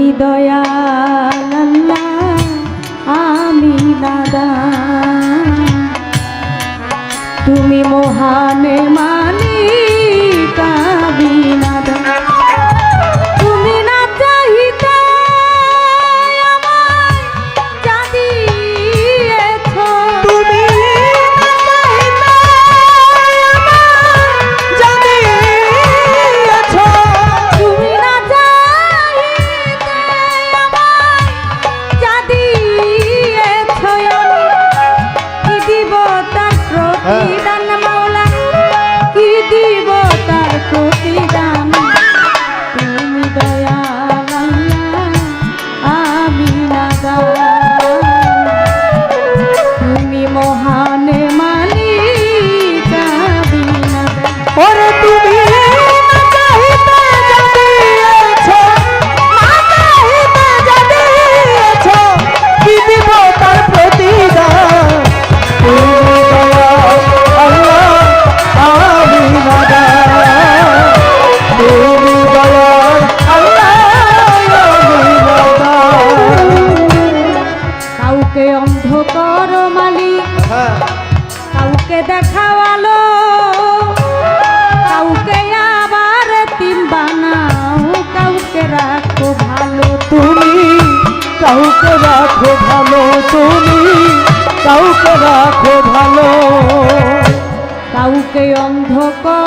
আমি দয়াল আমি নাদা। তুমি মহানে মা রাখো ভালো। কাউকে অন্ধকার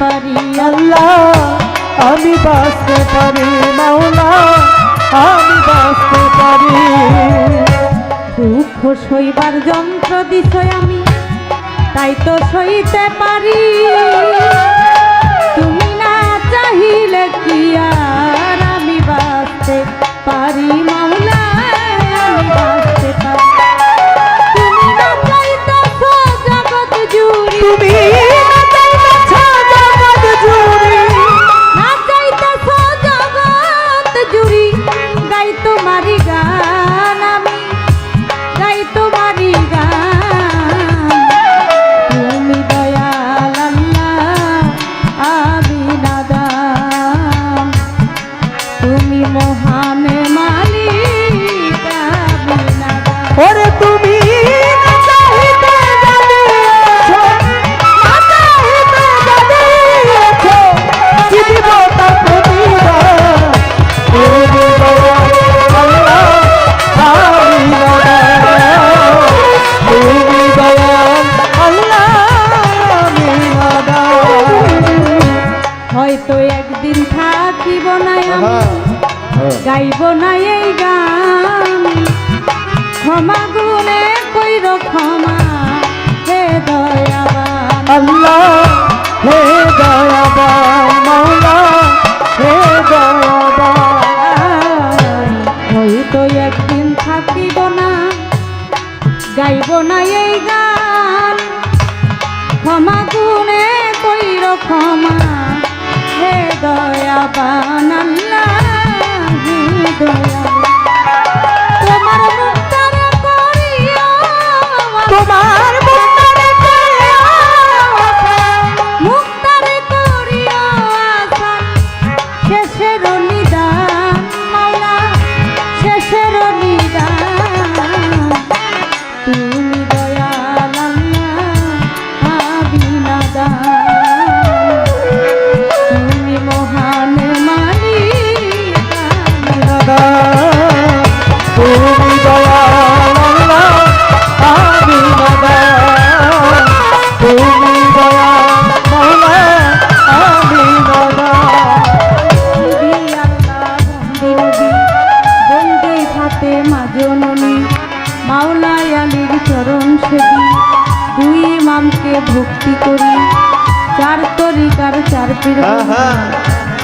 পারি আল্লাহ, আমি বাঁচতে পারি মাওলা, আমি বাঁচতে পারি। দুঃখ সইবার যন্ত্র দিছ আমি, তাই তো সইতে পারি। তো একদিন থাকিব না হ্যাঁ, হ্যাঁ। গাইব না এই গান। ক্ষমা গুণে কইর ক্ষমা হে দয়াবান। হে দয়াবান হে দয়াবান। তো একদিন থাকিব না গাইব না এই গান। দয়া বানাল্লা দয়া।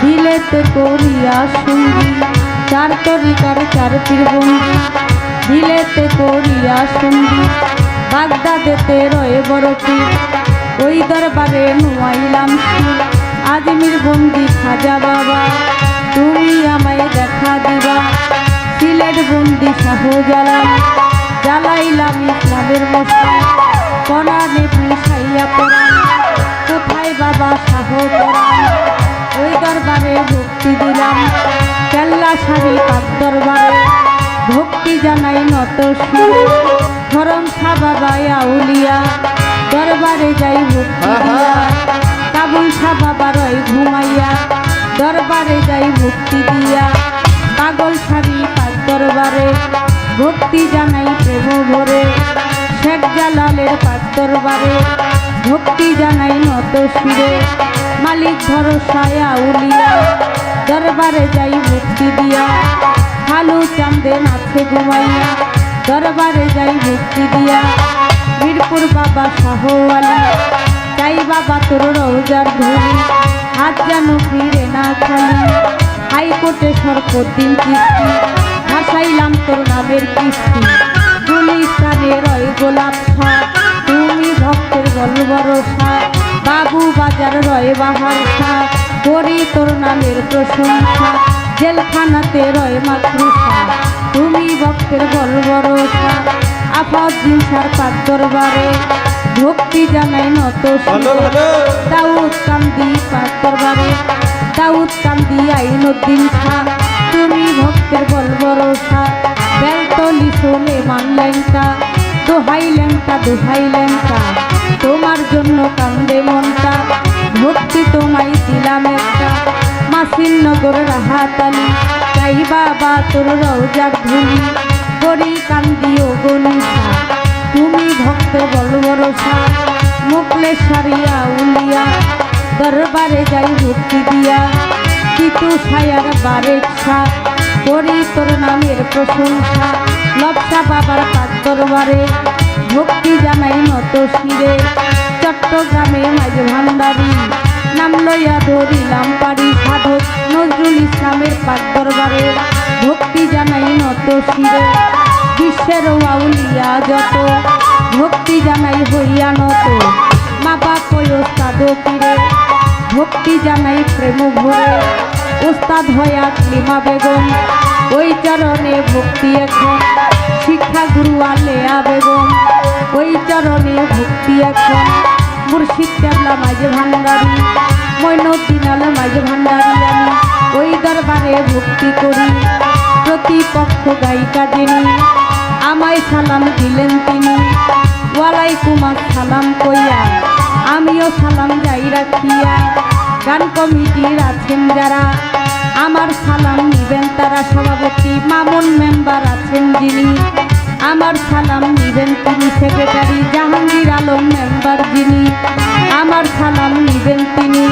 দিলেতে করিয়া সঙ্গী চার তরিকার চার পীর বন্ধু দিলেতে করিয়া সঙ্গী বাগদাদেতে রয়ে বড় পীর ওই দরবারে নুয়াইলাম আজমির বন্দি খাজা বাবা। তুমি আমায় দেখা দিবা, সিলেট বন্দি শাহ জ্বালাম জ্বালাইলাম ইসলামের মশাই করানে পুষাইয়া পড়ান শাড়ি পাক দরবারে ভক্তি জানাই নত সুরে। ধরম বাবা আউলিয়া দরবারে যাই ভক্তি কাবুল শাহ বাবা রয় ঘুমাইয়া দরবারে যাই ভক্তি দিয়া। পাগল পাক দরবারে ভক্তি জানাই প্রেম ভরে। শেখ জালালের পাক দরবারে ভক্তি জানাই নত সুরে। মালিক ভরসায় আউলিয়া দরবারে যাই ভক্তি দিয়া। খালু চান্দে নাচে ঘুমাইয়া দরবারে যাই ভক্তি দিয়া। মিরপুর বাবা শাহ আলী চাই বাবা তোর রোজার ধরি হাত যেন ফিরে না খালি হাইকোর্টে সরপদিন কিস্তি। ভাসাইলাম তোর নামের কিস্তি। গুলিস্তানে রয় গোলাপ শাহ তুমি ভক্তের বল ভরসা। বাবু বাজার রয় বাহার শাহ করি তোর নামের প্রশংসা জেলখানাতে রয় মাতৃষা। তুমি ভক্তের বল ভরসা আপাত দিনসার পাক দরবারে। ভক্তি জানাই নত দাউদ কান্দি পাক দরবারে। দাউদ কান্দি আইনুদ্দিন শাহ তুমি ভক্তের বল ভরসা। বেলতলি সোলে মান লেঙ্কা দোহাই লেঙ্কা দোহাই লেঙ্কা তোমার জন্য কান্দে মনটা। ভক্তি তোমায় দিলাম একটা। মাসিন নগর রাহাতালি চাই বাবা তোর রৌজার ধুলি করি কান্দি ও গনিষা তুমি ভক্তের বল ভরসা। মুকলে সারিয়া উলিয়া, দরবারে যাই ভক্তি দিয়া। তিতু ছায়ার বারেচ্ছা করি তোর নামের প্রশংসা। লক্ষা বাবার পাক দরবারে, ভক্তি জানাই নত শিরে। চট্টগ্রামে মাঝ ভান্ডারি। নাম লইয়া ধরিলাম পারি সাধক নজরুল ইসলামের পাক দরবারে। ভক্তি জানাই নত শিরে, বিশ্বের আউলিয়া যত। ভক্তি জানাই হইয়া নত মা বাপ ওস্তাদ পীরে ভক্তি জানাই প্রেম ভরে, ওস্তাদ হয়া ক্লিমা বেগম? ওই চরণে ভক্তি এখন শিক্ষা গুরু আলেয়া বেগম। ওই চরণে ভক্তি এখন মুর্শিদ কেবলা মাঝে ভান্ডারি মৈনুদ্দিন আল মাঝে ভান্ডারি আমি ওই দরবারে ভক্তি করি। প্রতিপক্ষ গায়িকা যিনি, আমায় সালাম দিলেন তিনি। ওয়ালাইকুম সালাম কইয়া, আমিও সালাম যাই রাখিয়া। গান কমিটির আছেন যারা, আমার সালাম নিবেন তারা সভাপতি। মামুন মেম্বার আছেন যিনি। আমার সালাম নিবেন তিনি সেক্রেটারি জাহাঙ্গীর আলম মেম্বার যিনি। আমার সালাম নিবেন তিনি।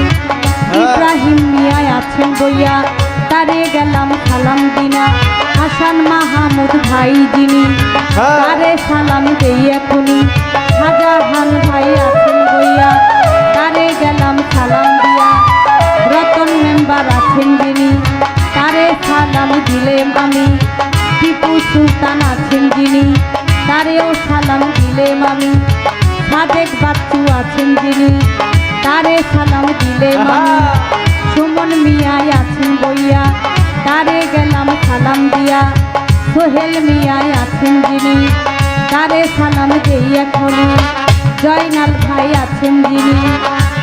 ইব্রাহিম মিয়ায় আছেন বইয়া তারে গেলাম সালাম দিনা হাসান মাহমুদ ভাই যিনি হ্যাঁ। তারে সালাম দেই এখনই। শাহজাহান ভাই আছেন বইয়া তারে গেলাম সালাম দিয়া রতন মেম্বার আছেন যিনি তারে সালাম দিলেম আমি। টিপু সুলতান আছেন যিনি তারেও সালাম দিলেম আমি সাদেক বাচ্চু আছেন যিনি তারে সালাম দিলেম আমি সুমন মিয়ায় আছেন বইয়া তারে গেলাম সালাম দিয়া। সোহেল মিয়ায় আছেন যিনি তারে সালাম দেই এখনই জয়নাল ভাই আছেন যিনি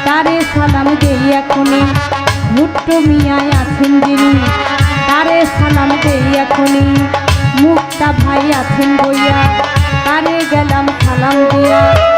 তারে সালাম দেই এখনই ভুট্টো মিয়ায় আছেন যিনি তারে সালাম দেই এখনই মুক্তা ভাই আছেন বইয়া তারে গেলাম সালাম দিয়া।